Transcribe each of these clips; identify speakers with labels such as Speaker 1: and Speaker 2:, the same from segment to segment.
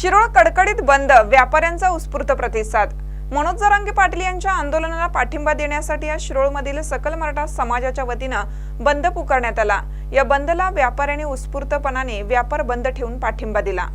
Speaker 1: शिरोळ कडकडीत बंद व्यापाऱ्यांचा उत्स्फूर्त प्रतिसाद. मनोज जरांगे पाटील यांच्या आंदोलनाला पाठिंबा देण्यासाठी आज शिरोळमधील सकल मराठा समाजाच्या वतीनं बंद पुकारण्यात आला. या बंदला व्यापाऱ्यांनी उत्स्फूर्तपणाने व्यापार बंद ठेवून पाठिंबा दिला.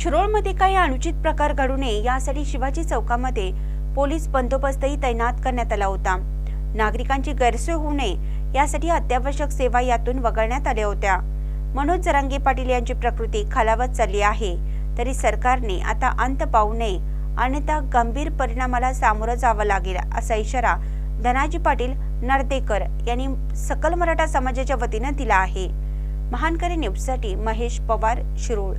Speaker 2: शिरोळमध्ये काही अनुचित प्रकार घडू नये यासाठी शिवाजी चौकामध्ये पोलीस बंदोबस्तही तैनात करण्यात आला होता. नागरिकांची गैरसोय होऊ नये यासाठी अत्यावश्यक सेवा यातून वगळण्यात आल्या होत्या. मनोज जरांगे पाटील यांची प्रकृती खालावत चालली आहे. तरी सरकारने आता अंत पाहू नये अन्यथा गंभीर परिणामाला सामोरं जावं लागेल असा इशारा धनाजी पाटील नर्देकर यांनी सकल मराठा समाजाच्या वतीनं दिला आहे. महानकरी न्यूजसाठी महेश पवार शिरोळ.